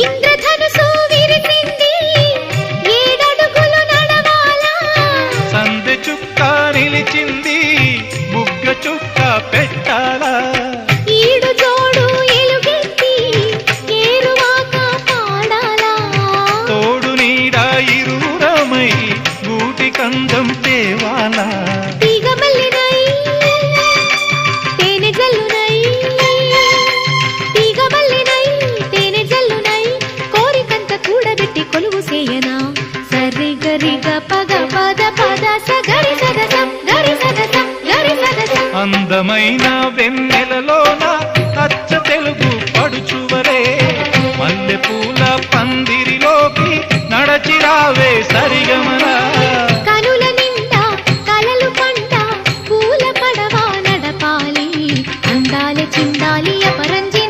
ఇంద్రధనుసు విరిసింది ఏడడుగులు నడవాలా? సందె చుక్క నిలిచింది బుగ్గ చుక్క పెట్టాలా? ఈడు జోడు ఎలుగెత్తి ఏరువాక పాడాలా? తోడు నీడ ఇరువురమై గూటి కందం తేవాలా? కొలువు సేయనా సరి గరిగ పగ పద పద సగరి సద గరి సద గరి సద అందమైన వెన్నెలలోన అచ్చ తెలుగు పడుచువరే. మల్లెపూల పందిరిలోకి నడచిరావే సరిగమరా చిందాలి అపరంజి